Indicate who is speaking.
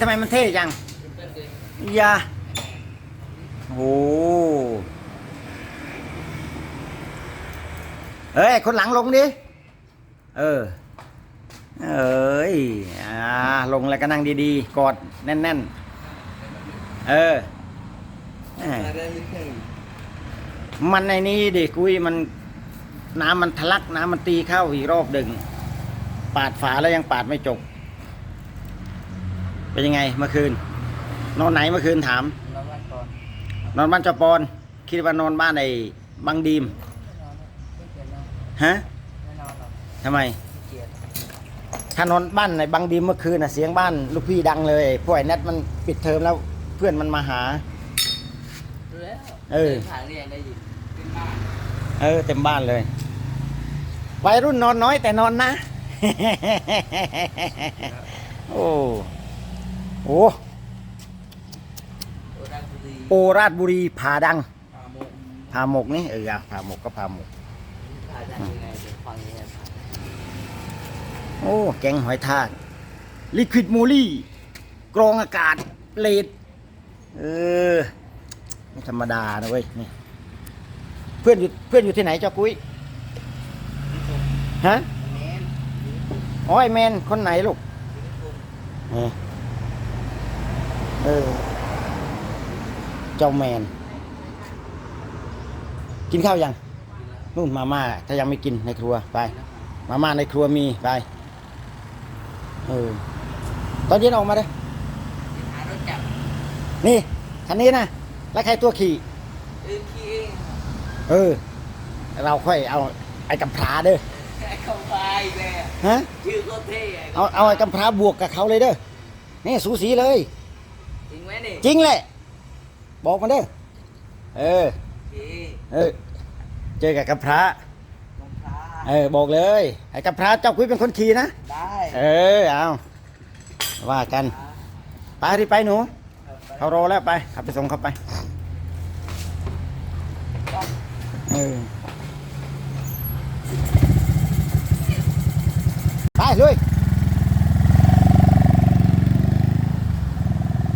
Speaker 1: ทำไมมันเท่จังอยาโอ้เอ้ย คนหลังลงดิ เออ เอ้ย อ่า ลงแล้วก็นั่งดีๆ กอดแน่นๆ เออแหม่มันในนี้ดิกุยมันน้ำมันทะลักน้ำมันตีเข้าอีกรอบดึง ปาดฝาแล้วยังปาดไม่จบ เป็นยังไงเมื่อคืน นอนไหนเมื่อคืนถาม
Speaker 2: แล้ววันก่อน
Speaker 1: นอนบ้านเจาปอน คิดว่านอนบ้านไอ้บังดีม
Speaker 2: ไม่เกียดนอน
Speaker 1: ฮะ
Speaker 2: ไม่นอนหรอก
Speaker 1: ทำไม
Speaker 2: ไม่เกียด
Speaker 1: ถ้านอนบ้านไอ้บังดีมเมื่อคืนน่ะเสียงบ้านลูกพี่ดังเลยพวกไอ้แนทมันปิดเทอมแล้วเพื่อนมันมาหา
Speaker 2: รู้แล้ว
Speaker 1: เออ
Speaker 2: ผ่านเรียนได้ยินขึ้นบ้าน
Speaker 1: เออเต็มบ้านเลย วัยรุ่นนอนน้อยแต่นอนนะ โอ้ โห
Speaker 2: โอราบุรี
Speaker 1: โอราชบุรีผาดัง
Speaker 2: พาโมก
Speaker 1: ผาหมกนี่เออผาหมกก็ผาหมก
Speaker 2: พาดังยังไงเดี๋ยวฟังยังไงผ่าน
Speaker 1: โอ้ แกงหอยทากลิควิดมูลี่กรองอากาศเลดเออ ไม่ธรรมดานะเว้ยนี่เพื่อนอยู่เพื่อนอยู่ที่ไหนเจ้ากุ้ยฮะ
Speaker 2: เน้น
Speaker 1: อ๋อไอแมนคนไหนลูกเออ เออ เจ้าแมน กินข้าวยังนู่นมาม่าถ้ายังไม่กินในครัวไป มาม่าในครัวมีไปเออตอนเย็นออกมาเลย
Speaker 2: หารถจับ
Speaker 1: นี่คันนี้นะแล้วใครตัวขี่
Speaker 2: เออขี้เอง
Speaker 1: เออ เราค่อยเอาไอ้กำพร้าเด้อ
Speaker 2: ไอ้เข้าไปเลยอะ
Speaker 1: ฮะ
Speaker 2: ชื่อโคตรเท่ะ
Speaker 1: เอาเอาไอ้กำพร้าบวกกับเขาเลยเด้อนี่สูสีเลย
Speaker 2: จริงไหมนี่
Speaker 1: จริงแหละ บอกมาเด้อเออ
Speaker 2: โอเค
Speaker 1: เออ เจอกับกำพร้า
Speaker 2: รองเท้า
Speaker 1: เออ บอกเลย ไอ้กำพร้าเจ้าคุยเป็นคนขี่นะ
Speaker 2: ได้
Speaker 1: เออ เอาว่ากัน ไปที่ไปหนู เขารอแล้วไปขับไปส่งเขาไป เออ ไปลุย